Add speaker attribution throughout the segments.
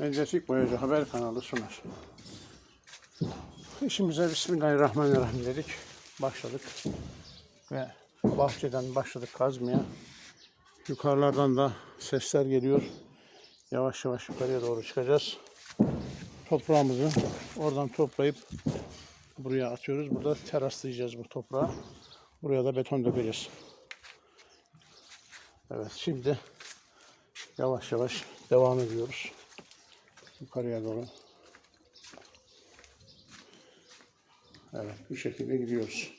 Speaker 1: Medyatik Boyacı Haber kanalı sunar. İşimize Bismillahirrahmanirrahim dedik. Başladık. Ve bahçeden başladık kazmaya. Yukarılardan da sesler geliyor. Yavaş yavaş yukarıya doğru çıkacağız. Toprağımızı oradan toplayıp buraya atıyoruz. Burada teraslayacağız bu toprağı. Buraya da beton dökeceğiz. Evet şimdi yavaş yavaş devam ediyoruz. Yukarıya doğru. Evet bu şekilde gidiyoruz.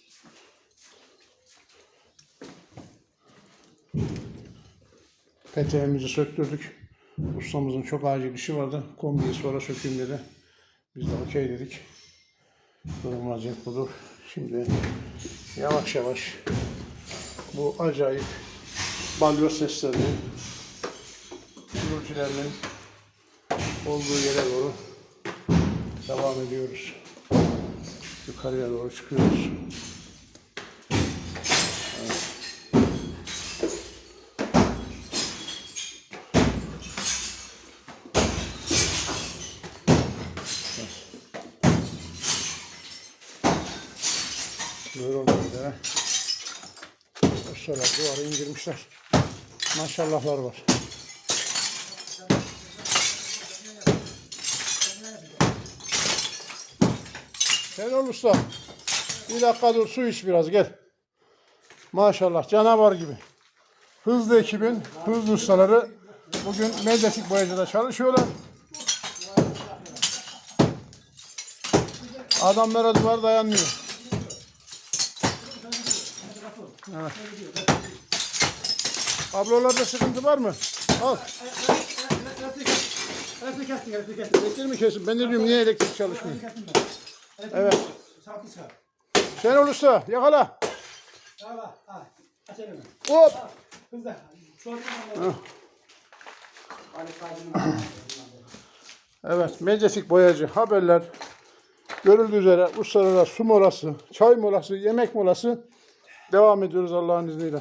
Speaker 1: Peteğimizi söktürdük. Ustamızın çok acil işi vardı. Kombiyi sonra sökeyim dedi. Biz de okey dedik. Durum vaziyet budur. Şimdi yavaş yavaş bu acayip balyoz seslerinin gürültülerinin olduğu yere doğru devam ediyoruz. Yukarıya doğru çıkıyoruz. Gördüğünüz üzere ustalar duvarı indirmişler. Maşallahlar var. Şenol Usta. Bir dakika dur su iç biraz gel. Maşallah canavar gibi. Hızlı ekibin, hızlı ustaları bugün medyatik boyacıda çalışıyorlar. Adamlara duvar dayanmıyor. Evet. Ablalarda sıkıntı var mı? Al.
Speaker 2: Elektrik kestik, elektrik kestik.
Speaker 1: Elektrik mi kesin? Ben de diyorum niye elektrik çalışmıyor? Evet.
Speaker 2: Sarkı çıkar.
Speaker 1: Şenol Usta yakala.
Speaker 2: Aç elini.
Speaker 1: Hop.
Speaker 2: Hızla. Şu an Ali
Speaker 1: Evet, Medyatik Boyacı haberler görüldüğü üzere ustalara su molası, çay molası, yemek molası devam ediyoruz Allah'ın izniyle.